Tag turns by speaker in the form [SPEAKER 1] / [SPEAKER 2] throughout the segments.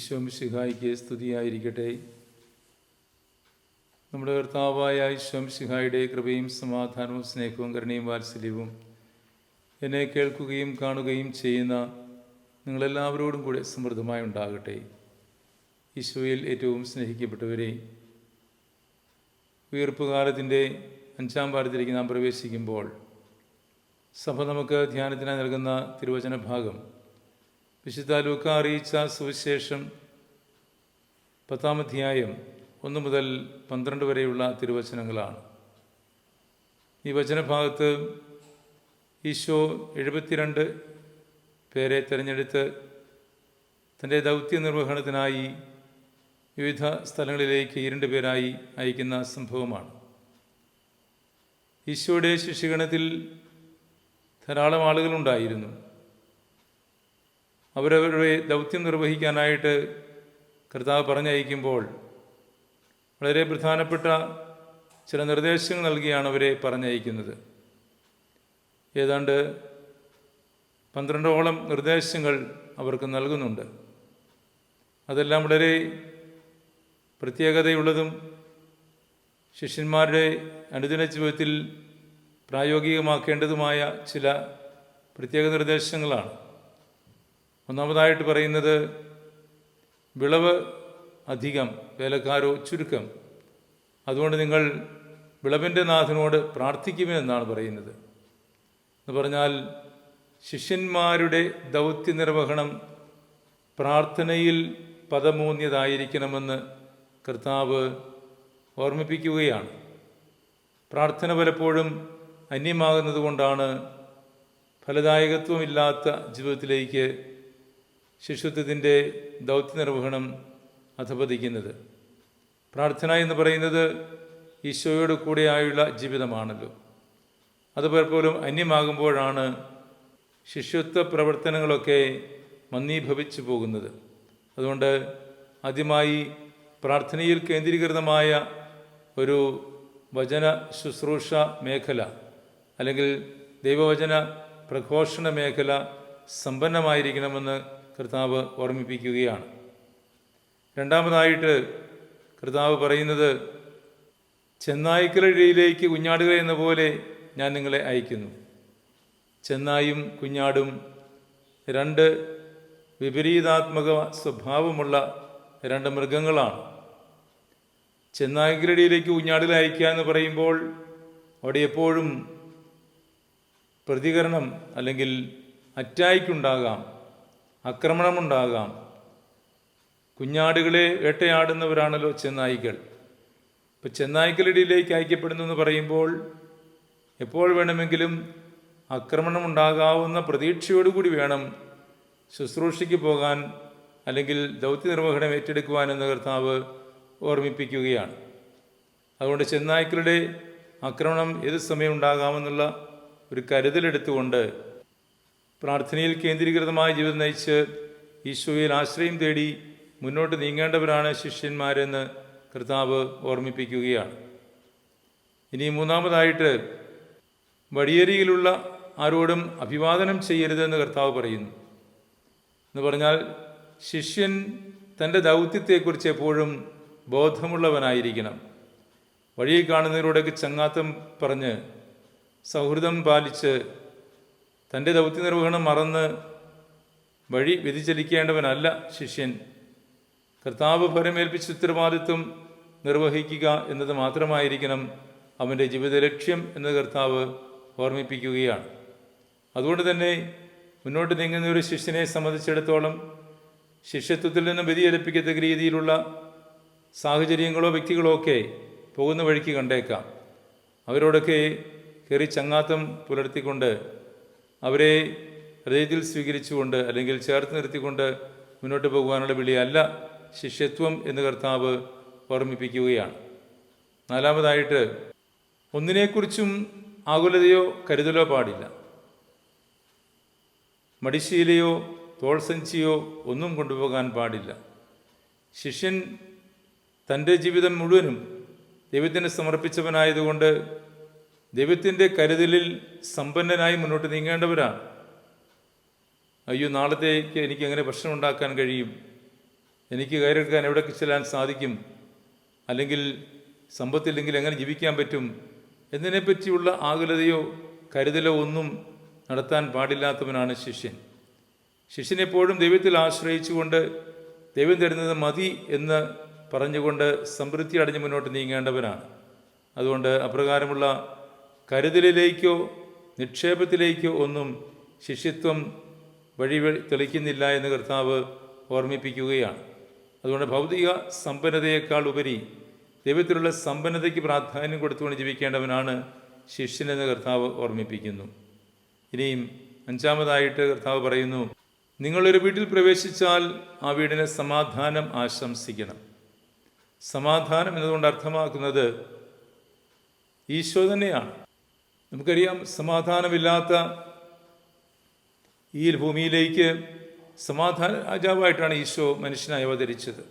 [SPEAKER 1] ഈശോം ശിഹായിക്ക് സ്തുതിയായിരിക്കട്ടെ. നമ്മുടെ കർത്താവായ ഈശോം ശിഹായുടെ കൃപയും സമാധാനവും സ്നേഹവും കരുണയും വാത്സല്യവും എന്നെ കേൾക്കുകയും കാണുകയും ചെയ്യുന്ന നിങ്ങളെല്ലാവരോടും കൂടെ സമൃദ്ധമായി ഉണ്ടാകട്ടെ. ഈശോയിൽ ഏറ്റവും സ്നേഹിക്കപ്പെട്ടവരെ ഉയർപ്പുകാലത്തിന്റെ അഞ്ചാം വാരത്തിലേക്ക് നാം പ്രവേശിക്കുമ്പോൾ സഭ നമുക്ക് ധ്യാനത്തിനായി നൽകുന്ന തിരുവചന ഭാഗം വിശുദ്ധ ലൂക്ക അറിയിച്ച സുവിശേഷം പത്താം അധ്യായം ഒന്ന് മുതൽ പന്ത്രണ്ട് വരെയുള്ള തിരുവചനങ്ങളാണ്. ഈ വചനഭാഗത്ത് ഈശോ എഴുപത്തിരണ്ട് പേരെ തിരഞ്ഞെടുത്ത് തന്റെ ദൗത്യ നിർവഹണത്തിനായി വിവിധ സ്ഥലങ്ങളിലേക്ക് ഇരുണ്ട് പേരായി അയക്കുന്ന സംഭവമാണ്. ഈശോയുടെ ശിഷ്യഗണത്തിൽ ധാരാളം ആളുകളുണ്ടായിരുന്നു. അവരവരുടെ ദൗത്യം നിർവഹിക്കാനായിട്ട് കർത്താവ് പറഞ്ഞയക്കുമ്പോൾ വളരെ പ്രധാനപ്പെട്ട ചില നിർദ്ദേശങ്ങൾ നൽകിയാണ് അവരെ പറഞ്ഞയക്കുന്നത്. ഏതാണ്ട് പന്ത്രണ്ടോളം നിർദ്ദേശങ്ങൾ അവർക്ക് നൽകുന്നുണ്ട്. അതെല്ലാം വളരെ പ്രത്യേകതയുള്ളതും ശിഷ്യന്മാരുടെ അനുദിന ജീവിതത്തിൽ പ്രായോഗികമാക്കേണ്ടതുമായ ചില പ്രത്യേക നിർദ്ദേശങ്ങളാണ്. ഒന്നാമതായിട്ട് പറയുന്നത് വിളവ് അധികം വേലക്കാരോ ചുരുക്കം. അതുകൊണ്ട് നിങ്ങൾ വിളവിന്റെ നാഥനോട് പ്രാർത്ഥിക്കുമെന്നാണ് പറയുന്നത്. എന്ന് പറഞ്ഞാൽ ശിഷ്യന്മാരുടെ ദൗത്യ നിർവഹണം പ്രാർത്ഥനയിൽ പദമൂന്നിയതായിരിക്കണമെന്ന് കർത്താവ് ഓർമ്മിപ്പിക്കുകയാണ്. പ്രാർത്ഥന പലപ്പോഴും അന്യമാകുന്നത് കൊണ്ടാണ് ഫലദായകത്വമില്ലാത്ത ജീവിതത്തിലേക്ക് ശിശുത്വത്തിന്റെ ദൗത്യ നിർവഹണം അധപതിക്കുന്നത്. പ്രാർത്ഥന എന്ന് പറയുന്നത് ഈശോയോട് കൂടെയായുള്ള ജീവിതമാണല്ലോ. അത് പലപ്പോഴും അന്യമാകുമ്പോഴാണ് ശിശുത്വ പ്രവർത്തനങ്ങളൊക്കെ മന്ദീഭവിച്ചു പോകുന്നത്. അതുകൊണ്ട് ആദ്യമായി പ്രാർത്ഥനയിൽ കേന്ദ്രീകൃതമായ ഒരു വചന ശുശ്രൂഷ മേഖല അല്ലെങ്കിൽ ദൈവവചന പ്രഘോഷണ മേഖല സമ്പന്നമായിരിക്കണമെന്ന് കർത്താവ് ഓർമ്മിപ്പിക്കുകയാണ്. രണ്ടാമതായിട്ട് കർത്താവ് പറയുന്നത് ചെന്നായ്ക്കളിടയിലേക്ക് കുഞ്ഞാടുകൾ എന്ന പോലെ ഞാൻ നിങ്ങളെ അയക്കുന്നു. ചെന്നായും കുഞ്ഞാടും രണ്ട് വിപരീതാത്മക സ്വഭാവമുള്ള രണ്ട് മൃഗങ്ങളാണ്. ചെന്നായ്ക്കളിടയിലേക്ക് കുഞ്ഞാടുകളെ അയക്കുക എന്ന് പറയുമ്പോൾ അവിടെ എപ്പോഴും പ്രതികരണം അല്ലെങ്കിൽ അറ്റായ്ക്കുണ്ടാകാം. ആക്രമണമുണ്ടാകാം. കുഞ്ഞാടുകളെ വേട്ടയാടുന്നവരാണല്ലോ ചെന്നായ്ക്കൾ. ഇപ്പം ചെന്നായ്ക്കളിടയിലേക്ക് അയക്കപ്പെടുന്നു എന്ന് പറയുമ്പോൾ എപ്പോൾ വേണമെങ്കിലും ആക്രമണം ഉണ്ടാകാവുന്ന പ്രതീക്ഷയോടുകൂടി വേണം ശുശ്രൂഷയ്ക്ക് പോകാൻ അല്ലെങ്കിൽ ദൗത്യ നിർവഹണം ഏറ്റെടുക്കുവാനെന്ന് കർത്താവ് ഓർമ്മിപ്പിക്കുകയാണ്. അതുകൊണ്ട് ചെന്നായ്ക്കളുടെ ആക്രമണം ഏത് സമയം ഉണ്ടാകാമെന്നുള്ള ഒരു കരുതലെടുത്തുകൊണ്ട് പ്രാർത്ഥനയിൽ കേന്ദ്രീകൃതമായ ജീവിതം നയിച്ച് ഈശോയിൽ ആശ്രയം തേടി മുന്നോട്ട് നീങ്ങേണ്ടവരാണ് ശിഷ്യന്മാരെന്ന് കർത്താവ് ഓർമ്മിപ്പിക്കുകയാണ്. ഇനി മൂന്നാമതായിട്ട് വടിയേരിയിലുള്ള ആരോടും അഭിവാദനം ചെയ്യരുതെന്ന് കർത്താവ് പറയുന്നു. എന്ന് പറഞ്ഞാൽ ശിഷ്യൻ തന്റെ ദൗത്യത്തെക്കുറിച്ച് എപ്പോഴും ബോധമുള്ളവനായിരിക്കണം. വഴിയിൽ കാണുന്നവരോടൊക്കെ ചങ്ങാത്തം പറഞ്ഞ് സൗഹൃദം പാലിച്ച് തന്റെ ദൗത്യ നിർവഹണം മറന്ന് വഴി വ്യതിചലിക്കേണ്ടവനല്ല ശിഷ്യൻ. കർത്താവ് പരമേൽപ്പിച്ച ഉത്തരവാദിത്വം നിർവഹിക്കുക എന്നത് മാത്രമായിരിക്കണം അവന്റെ ജീവിത ലക്ഷ്യം എന്ന് കർത്താവ് ഓർമ്മിപ്പിക്കുകയാണ്. അതുകൊണ്ട് തന്നെ മുന്നോട്ട് നീങ്ങുന്ന ഒരു ശിഷ്യനെ സംബന്ധിച്ചിടത്തോളം ശിഷ്യത്വത്തിൽ നിന്നും വ്യതിചലിപ്പിക്കത്തക്ക രീതിയിലുള്ള സാഹചര്യങ്ങളോ വ്യക്തികളോ ഒക്കെ പോകുന്ന വഴിക്ക് കണ്ടേക്കാം. അവരോടൊക്കെ കയറി ചങ്ങാത്തം പുലർത്തിക്കൊണ്ട് അവരെ ഹൃദയത്തിൽ സ്വീകരിച്ചുകൊണ്ട് അല്ലെങ്കിൽ ചേർത്ത് നിർത്തിക്കൊണ്ട് മുന്നോട്ട് പോകുവാനുള്ള വിളിയല്ല ശിഷ്യത്വം എന്ന് കർത്താവ് ഓർമ്മിപ്പിക്കുകയാണ്. നാലാമതായിട്ട് ഒന്നിനെക്കുറിച്ചും ആകുലതയോ കരുതലോ പാടില്ല. മടിശീലയോ തോൾസഞ്ചിയോ ഒന്നും കൊണ്ടുപോകാൻ പാടില്ല. ശിഷ്യൻ തന്റെ ജീവിതം മുഴുവനും ദൈവത്തിന് സമർപ്പിച്ചവനായതുകൊണ്ട് ദൈവത്തിന്റെ കരുതലിൽ സമ്പന്നനായി മുന്നോട്ട് നീങ്ങേണ്ടവരാണ്. അയ്യോ നാളത്തേക്ക് എനിക്ക് എങ്ങനെ ഭക്ഷണം ഉണ്ടാക്കാൻ കഴിയും? എനിക്ക് കയറെടുക്കാൻ എവിടെ ചെല്ലാൻ സാധിക്കും? അല്ലെങ്കിൽ സമ്പത്തില്ലെങ്കിൽ എങ്ങനെ ജീവിക്കാൻ പറ്റും? എന്നതിനെപ്പറ്റിയുള്ള ആകുലതയോ കരുതലോ ഒന്നും നടത്താൻ പാടില്ലാത്തവനാണ് ശിഷ്യൻ. ശിഷ്യനെപ്പോഴും ദൈവത്തിൽ ആശ്രയിച്ചുകൊണ്ട് ദൈവം തരുന്നത് മതി എന്ന് പറഞ്ഞുകൊണ്ട് സമൃദ്ധി അടഞ്ഞ് മുന്നോട്ട് നീങ്ങേണ്ടവനാണ് അതുകൊണ്ട് അപ്രകാരമുള്ള കരുതലിലേക്കോ നിക്ഷേപത്തിലേക്കോ ഒന്നും ശിഷ്യത്വം വഴി തെളിക്കുന്നില്ല എന്ന് കർത്താവ് ഓർമ്മിപ്പിക്കുകയാണ്. അതുകൊണ്ട് ഭൗതിക സമ്പന്നതയേക്കാൾ ഉപരി ദൈവത്തിലുള്ള സമ്പന്നതയ്ക്ക് പ്രാധാന്യം കൊടുത്തുകൊണ്ട് ജീവിക്കേണ്ടവനാണ് ശിഷ്യനെന്ന് കർത്താവ് ഓർമ്മിപ്പിക്കുന്നു. ഇനിയും അഞ്ചാമതായിട്ട് കർത്താവ് പറയുന്നു നിങ്ങളൊരു വീട്ടിൽ പ്രവേശിച്ചാൽ ആ വീടിനെ സമാധാനം ആശംസിക്കണം. സമാധാനം എന്നതുകൊണ്ട് അർത്ഥമാക്കുന്നത് ഈശോ തന്നെയാണ്. നമുക്കറിയാം സമാധാനമില്ലാത്ത ഈ ഭൂമിയിലേക്ക് സമാധാന രാജാവായിട്ടാണ് ഈശോ മനുഷ്യനായി അവതരിച്ചത്.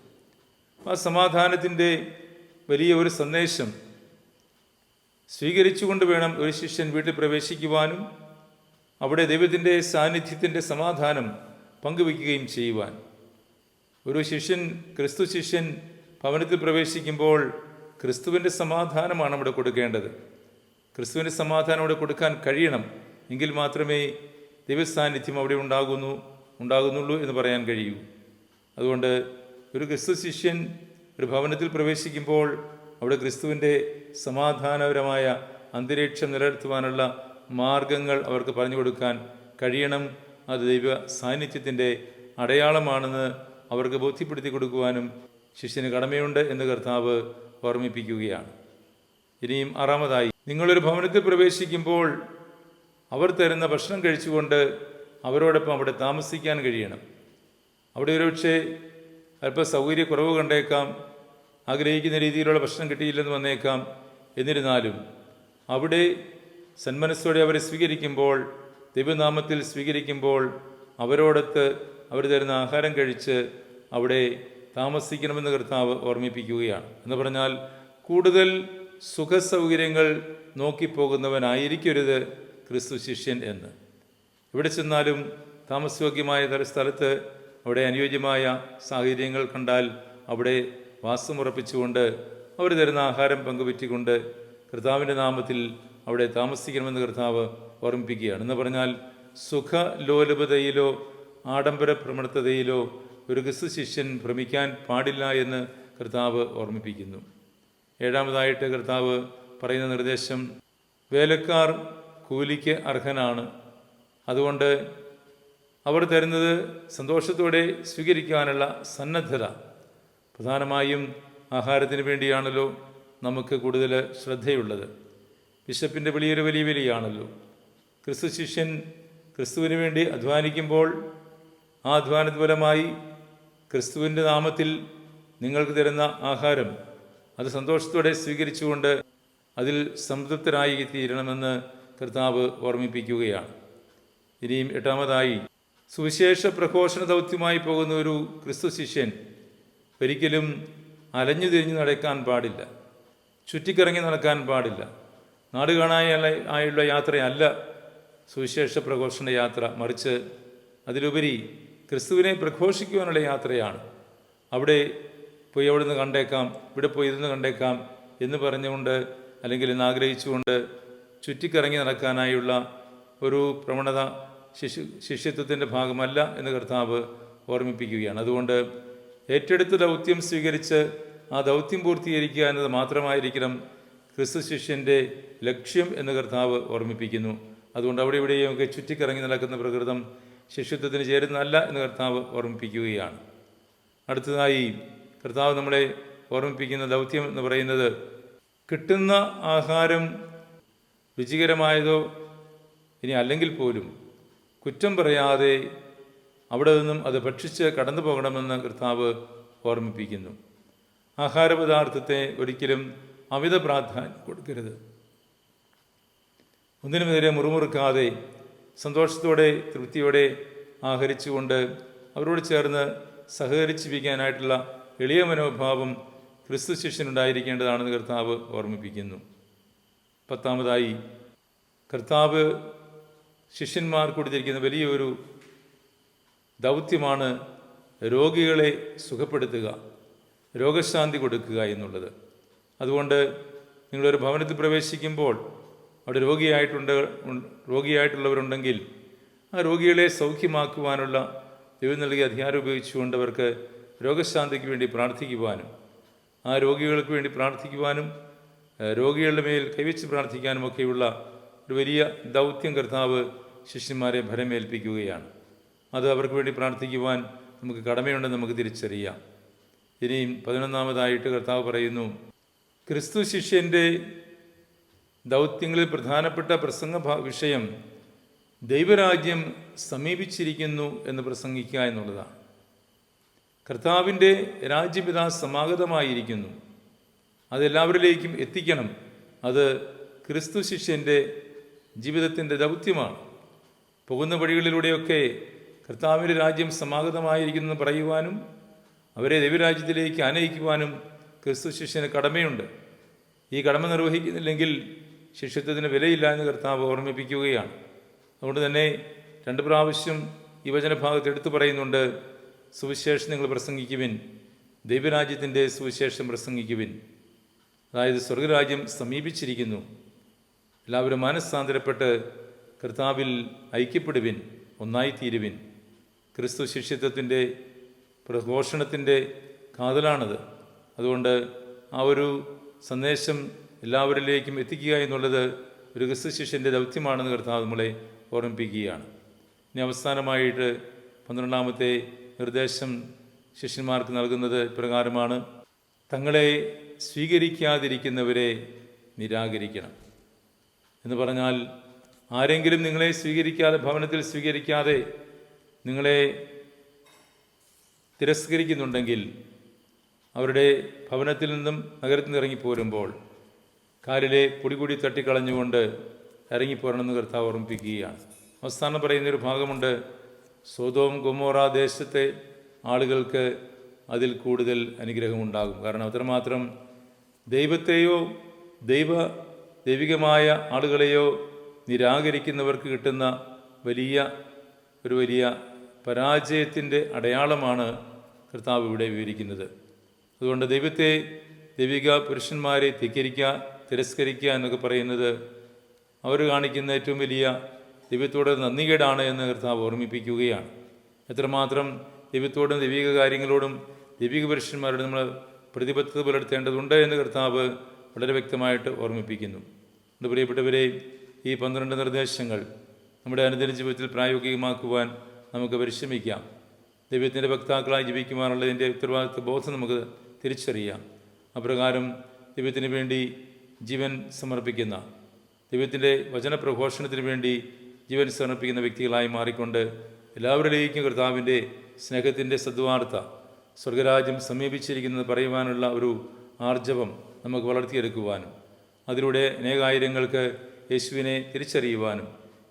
[SPEAKER 1] ആ സമാധാനത്തിന്റെ വലിയ ഒരു സന്ദേശം സ്വീകരിച്ചുകൊണ്ട് വേണം ഒരു ശിഷ്യൻ വീട്ടിൽ പ്രവേശിക്കുവാനും അവിടെ ദൈവത്തിന്റെ സാന്നിധ്യത്തിന്റെ സമാധാനം പങ്കുവയ്ക്കുകയും ചെയ്യുവാൻ. ഒരു ശിഷ്യൻ ക്രിസ്തു ശിഷ്യൻ ഭവനത്തിൽ പ്രവേശിക്കുമ്പോൾ ക്രിസ്തുവിന്റെ സമാധാനമാണ് അവിടെ കൊടുക്കേണ്ടത്. ക്രിസ്തുവിന്റെ സമാധാനം അവിടെ കൊടുക്കാൻ കഴിയണം. എങ്കിൽ മാത്രമേ ദൈവസാന്നിധ്യം അവിടെ ഉണ്ടാകുന്നു ഉണ്ടാകുന്നുള്ളൂ എന്ന് പറയാൻ കഴിയൂ. അതുകൊണ്ട് ഒരു ക്രിസ്തു ശിഷ്യൻ ഒരു ഭവനത്തിൽ പ്രവേശിക്കുമ്പോൾ അവിടെ ക്രിസ്തുവിന്റെ സമാധാനപരമായ അന്തരീക്ഷം നിലനിർത്തുവാനുള്ള മാർഗങ്ങൾ അവർക്ക് പറഞ്ഞു കൊടുക്കാൻ കഴിയണം. അത് ദൈവ സാന്നിധ്യത്തിന്റെ അടയാളമാണെന്ന് അവർക്ക് ബോധ്യപ്പെടുത്തി കൊടുക്കുവാനും ശിഷ്യന് കടമയുണ്ട് എന്ന് കർത്താവ് ഓർമ്മിപ്പിക്കുകയാണ്. ഇനിയും ആറാമതായി. നിങ്ങളൊരു ഭവനത്തിൽ പ്രവേശിക്കുമ്പോൾ അവർ തരുന്ന ഭക്ഷണം കഴിച്ചുകൊണ്ട് അവരോടൊപ്പം അവിടെ താമസിക്കാൻ കഴിയണം. അവിടെ ഒരുപക്ഷെ അല്പം സൗകര്യക്കുറവ് കണ്ടേക്കാം ആഗ്രഹിക്കുന്ന രീതിയിലുള്ള ഭക്ഷണം കിട്ടിയില്ലെന്ന് വന്നേക്കാം. എന്നിരുന്നാലും അവിടെ സന്മനസ്സോടെ അവരെ സ്വീകരിക്കുമ്പോൾ ദൈവനാമത്തിൽ സ്വീകരിക്കുമ്പോൾ അവരോടൊത്ത് അവർ തരുന്ന ആഹാരം കഴിച്ച് അവിടെ താമസിക്കണമെന്ന് കർത്താവ് ഓർമ്മിപ്പിക്കുകയാണ്. എന്ന് പറഞ്ഞാൽ കൂടുതൽ സുഖസൗകര്യങ്ങൾ നോക്കിപ്പോകുന്നവനായിരിക്കരുത് ക്രിസ്തു ശിഷ്യൻ എന്ന്. എവിടെ ചെന്നാലും താമസയോഗ്യമായ സ്ഥലത്ത് അവിടെ അനുയോജ്യമായ സാഹചര്യങ്ങൾ കണ്ടാൽ അവിടെ വാസമുറപ്പിച്ചുകൊണ്ട് അവർ തരുന്ന ആഹാരം പങ്കുപറ്റിക്കൊണ്ട് കർത്താവിന്റെ നാമത്തിൽ അവിടെ താമസിക്കണമെന്ന് കർത്താവ് ഓർമ്മിപ്പിക്കുകയാണ്. എന്ന് പറഞ്ഞാൽ സുഖലോലഭതയിലോ ആഡംബര പ്രമണത്തതയിലോ ഒരു ക്രിസ്തു ശിഷ്യൻ ഭ്രമിക്കാൻ പാടില്ല എന്ന് കർത്താവ് ഓർമ്മിപ്പിക്കുന്നു. ഏഴാമതായിട്ട് കർത്താവ് പറയുന്ന നിർദ്ദേശം വേലക്കാർ കൂലിക്ക് അർഹനാണ്. അതുകൊണ്ട് അവർ തരുന്നത് സന്തോഷത്തോടെ സ്വീകരിക്കാനുള്ള സന്നദ്ധത. പ്രധാനമായും ആഹാരത്തിന് വേണ്ടിയാണല്ലോ നമുക്ക് കൂടുതൽ ശ്രദ്ധയുള്ളത്. ബിഷപ്പിന്റെ വലിയൊരു വലിയ വിലയാണല്ലോ ക്രിസ്തു ശിഷ്യൻ ക്രിസ്തുവിന് വേണ്ടി അധ്വാനിക്കുമ്പോൾ ആ അധ്വാന ഫലമായി ക്രിസ്തുവിന്റെ നാമത്തിൽ നിങ്ങൾക്ക് തരുന്ന ആഹാരം അത് സന്തോഷത്തോടെ സ്വീകരിച്ചുകൊണ്ട് അതിൽ സംതൃപ്തരായി തീരണമെന്ന് കർത്താവ് ഓർമ്മിപ്പിക്കുകയാണ്. ഇനിയും എട്ടാമതായി സുവിശേഷ പ്രഘോഷണ ദൗത്യമായി പോകുന്ന ഒരു ക്രിസ്തു ശിഷ്യൻ ഒരിക്കലും അലഞ്ഞു തിരിഞ്ഞു നടക്കാൻ പാടില്ല ചുറ്റിക്കറങ്ങി നടക്കാൻ പാടില്ല. നാട് കാണാനുള്ള ആയുള്ള യാത്രയല്ല സുവിശേഷ പ്രഘോഷണ യാത്ര മറിച്ച് അതിലുപരി ക്രിസ്തുവിനെ പ്രഘോഷിക്കുവാനുള്ള യാത്രയാണ്. അവിടെ പോയി അവിടെ നിന്ന് കണ്ടേക്കാം? ഇവിടെ പോയി ഇരുന്ന് കണ്ടേക്കാം എന്ന് പറഞ്ഞുകൊണ്ട് അല്ലെങ്കിൽ എന്ന് ആഗ്രഹിച്ചുകൊണ്ട് ചുറ്റിക്കറങ്ങി നടക്കാനായുള്ള ഒരു പ്രവണത ശിശു ശിഷ്യത്വത്തിന്റെ ഭാഗമല്ല എന്ന് കർത്താവ് ഓർമ്മിപ്പിക്കുകയാണ്. അതുകൊണ്ട് ഏറ്റെടുത്ത ദൗത്യം സ്വീകരിച്ച് ആ ദൗത്യം പൂർത്തീകരിക്കുക എന്നത് മാത്രമായിരിക്കണം ക്രിസ്തു ശിഷ്യന്റെ ലക്ഷ്യം എന്ന് കർത്താവ് ഓർമ്മിപ്പിക്കുന്നു. അതുകൊണ്ട് അവിടെ ഇവിടെയൊക്കെ ചുറ്റിക്കറങ്ങി നടക്കുന്ന പ്രകൃതം ശിഷ്യത്വത്തിന് ചേരുന്നതല്ല എന്ന് കർത്താവ് ഓർമ്മിപ്പിക്കുകയാണ്. അടുത്തതായി കർത്താവ് നമ്മളെ ഓർമ്മിപ്പിക്കുന്ന ദൗത്യം എന്ന് പറയുന്നത് കിട്ടുന്ന ആഹാരം രുചികരമായതോ ഇനി അല്ലെങ്കിൽ പോലും കുറ്റം പറയാതെ അവിടെ നിന്നും അത് ഭക്ഷിച്ച് കടന്നു പോകണമെന്ന് കർത്താവ് ഓർമ്മിപ്പിക്കുന്നു. ആഹാരപദാർത്ഥത്തെ ഒരിക്കലും അമിത പ്രാധാന്യം കൊടുക്കരുത്. ഒന്നിനുമെതിരെ മുറുമുറുക്കാതെ സന്തോഷത്തോടെ തൃപ്തിയോടെ ആഹരിച്ചുകൊണ്ട് അവരോട് ചേർന്ന് സഹകരിച്ചിരിക്കാനായിട്ടുള്ള എളിയ മനോഭാവം ക്രിസ്തു ശിഷ്യനുണ്ടായിരിക്കേണ്ടതാണെന്ന് കർത്താവ് ഓർമ്മിപ്പിക്കുന്നു. പത്താമതായി കർത്താവ് ശിഷ്യന്മാർ കൊടുത്തിരിക്കുന്ന വലിയൊരു ദൗത്യമാണ് രോഗികളെ സുഖപ്പെടുത്തുക രോഗശാന്തി കൊടുക്കുക എന്നുള്ളത്. അതുകൊണ്ട് നിങ്ങളൊരു ഭവനത്തിൽ പ്രവേശിക്കുമ്പോൾ അവിടെ രോഗിയായിട്ടുണ്ട് രോഗിയായിട്ടുള്ളവരുണ്ടെങ്കിൽ ആ രോഗികളെ സൗഖ്യമാക്കുവാനുള്ള ദൈവം നൽകിയ അധികാരം ഉപയോഗിച്ചുകൊണ്ട് അവർക്ക് രോഗശാന്തിക്ക് വേണ്ടി പ്രാർത്ഥിക്കുവാനും ആ രോഗികൾക്ക് വേണ്ടി പ്രാർത്ഥിക്കുവാനും രോഗികളുടെ മേൽ കൈവച്ച് പ്രാർത്ഥിക്കാനും ഒക്കെയുള്ള ഒരു വലിയ ദൗത്യം കർത്താവ് ശിഷ്യന്മാരെ ഭരമേൽപ്പിക്കുകയാണ്. അത് അവർക്ക് വേണ്ടി പ്രാർത്ഥിക്കുവാൻ നമുക്ക് കടമയുണ്ടെന്ന് നമുക്ക് തിരിച്ചറിയാം. ഇനിയും പതിനൊന്നാമതായിട്ട് കർത്താവ് പറയുന്നു ക്രിസ്തു ശിഷ്യന്റെ ദൗത്യങ്ങളിൽ പ്രധാനപ്പെട്ട പ്രസംഗ വിഷയം ദൈവരാജ്യം സമീപിച്ചിരിക്കുന്നു എന്ന് പ്രസംഗിക്കുക എന്നുള്ളതാണ്. കർത്താവിന്റെ രാജ്യപിതാ സമാഗതമായിരിക്കുന്നു. അതെല്ലാവരിലേക്കും എത്തിക്കണം. അത് ക്രിസ്തു ശിഷ്യന്റെ ജീവിതത്തിന്റെ ദൗത്യമാണ്. പോകുന്ന വഴികളിലൂടെയൊക്കെ കർത്താവിന്റെ രാജ്യം സമാഗതമായിരിക്കുന്നു എന്ന് പറയുവാനും അവരെ ദൈവരാജ്യത്തിലേക്ക് ആനയിക്കുവാനും ക്രിസ്തു ശിഷ്യന് കടമയുണ്ട്. ഈ കടമ നിർവഹിക്കുന്നില്ലെങ്കിൽ ശിഷ്യത്വത്തിന് വിലയില്ല എന്ന് കർത്താവ് ഓർമ്മിപ്പിക്കുകയാണ്. അതുകൊണ്ട് തന്നെ രണ്ട് പ്രാവശ്യം ഈ വചനഭാഗത്ത് എടുത്തു പറയുന്നുണ്ട് സുവിശേഷം നിങ്ങൾ പ്രസംഗിക്കുവിൻ. ദൈവരാജ്യത്തിന്റെ സുവിശേഷം പ്രസംഗിക്കുവിൻ. അതായത് സ്വർഗരാജ്യം സമീപിച്ചിരിക്കുന്നു. എല്ലാവരും മനസ്സാന്തരപ്പെട്ട് കർത്താവിൽ ഐക്യപ്പെടുവിൻ ഒന്നായിത്തീരുവിൻ. ക്രിസ്തു ശിഷ്യത്വത്തിന്റെ പ്രഘോഷണത്തിന്റെ കാതലാണത്. അതുകൊണ്ട് ആ ഒരു സന്ദേശം എല്ലാവരിലേക്കും എത്തിക്കുക എന്നുള്ളത് ഒരു ക്രിസ്തു ശിഷ്യന്റെ ദൗത്യമാണെന്ന് കർത്താവ് നമ്മളെ ഓർമ്മിപ്പിക്കുകയാണ്. ഇനി അവസാനമായിട്ട് പന്ത്രണ്ടാമത്തെ നിർദ്ദേശം ശിഷ്യന്മാർക്ക് നൽകുന്നത് ഇപ്രകാരമാണ്. തങ്ങളെ സ്വീകരിക്കാതിരിക്കുന്നവരെ നിരാകരിക്കണം. എന്ന് പറഞ്ഞാൽ ആരെങ്കിലും നിങ്ങളെ സ്വീകരിക്കാതെ ഭവനത്തിൽ സ്വീകരിക്കാതെ നിങ്ങളെ തിരസ്കരിക്കുന്നുണ്ടെങ്കിൽ അവരുടെ ഭവനത്തിൽ നിന്നും നഗരത്തിൽ നിന്ന് ഇറങ്ങിപ്പോരുമ്പോൾ കാലിലെ പൊടികൂടി തട്ടിക്കളഞ്ഞുകൊണ്ട് ഇറങ്ങിപ്പോരണമെന്ന് കർത്താവ് ഓർമ്മിപ്പിക്കുകയാണ്. അവസാനം പറയുന്നൊരു ഭാഗമുണ്ട്. സ്വതവും ഗൊമോറ ദേശത്തെ ആളുകൾക്ക് അതിൽ കൂടുതൽ അനുഗ്രഹമുണ്ടാകും. കാരണം അത്രമാത്രം ദൈവത്തെയോ ദൈവ ദൈവികമായ ആളുകളെയോ നിരാകരിക്കുന്നവർക്ക് കിട്ടുന്ന വലിയ ഒരു വലിയ പരാജയത്തിന്റെ അടയാളമാണ് കർത്താവ് ഇവിടെ വിവരിക്കുന്നത്. അതുകൊണ്ട് ദൈവത്തെ ദൈവിക പുരുഷന്മാരെ ധിക്കരിക്കുക തിരസ്കരിക്കുക എന്നൊക്കെ പറയുന്നത് അവർ കാണിക്കുന്ന ഏറ്റവും വലിയ ദൈവത്തോട് നന്ദികേടാണ് എന്ന് കർത്താവ് ഓർമ്മിപ്പിക്കുകയാണ്. എത്രമാത്രം ദൈവത്തോടും ദൈവിക കാര്യങ്ങളോടും ദൈവിക പുരുഷന്മാരോട് നമ്മൾ പ്രതിബദ്ധത പുലർത്തേണ്ടതുണ്ട് എന്ന് കർത്താവ് വളരെ വ്യക്തമായിട്ട് ഓർമ്മിപ്പിക്കുന്നു. എന്റെ പ്രിയപ്പെട്ടവരെ ഈ പന്ത്രണ്ട് നിർദ്ദേശങ്ങൾ നമ്മുടെ അനുദിന ജീവിതത്തിൽ പ്രായോഗികമാക്കുവാൻ നമുക്ക് പരിശ്രമിക്കാം. ദൈവത്തിന്റെ ഭക്താക്കളായി ജീവിക്കുവാനുള്ളതിന്റെ ഉത്തരവാദിത്വ ബോധം നമുക്ക് തിരിച്ചറിയാം. അപ്രകാരം ദൈവത്തിന് വേണ്ടി ജീവൻ സമർപ്പിക്കുന്ന ദൈവത്തിന്റെ വചനപ്രഘോഷണത്തിന് വേണ്ടി ജീവൻ സമർപ്പിക്കുന്ന വ്യക്തികളായി മാറിക്കൊണ്ട് എല്ലാവരിലേക്കും കർത്താവിന്റെ സ്നേഹത്തിന്റെ സദ്വാർത്ത സ്വർഗരാജ്യം സമീപിച്ചിരിക്കുന്നത് പറയുവാനുള്ള ഒരു ആർജവം നമുക്ക് വളർത്തിയെടുക്കുവാനും അതിലൂടെ അനേകായിരങ്ങൾക്ക് യേശുവിനെ തിരിച്ചറിയുവാനും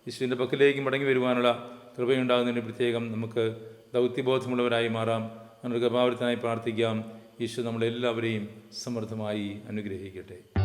[SPEAKER 1] യേശുവിന്റെ പക്കലേക്ക് മടങ്ങി വരുവാനുള്ള കൃപയുണ്ടാകുന്നതിന് പ്രത്യേകം നമുക്ക് ദൗത്യബോധമുള്ളവരായി മാറാം. ഗഭാവരത്തിനായി പ്രാർത്ഥിക്കാം. ഈശോ നമ്മളെല്ലാവരെയും സമൃദ്ധമായി അനുഗ്രഹിക്കട്ടെ.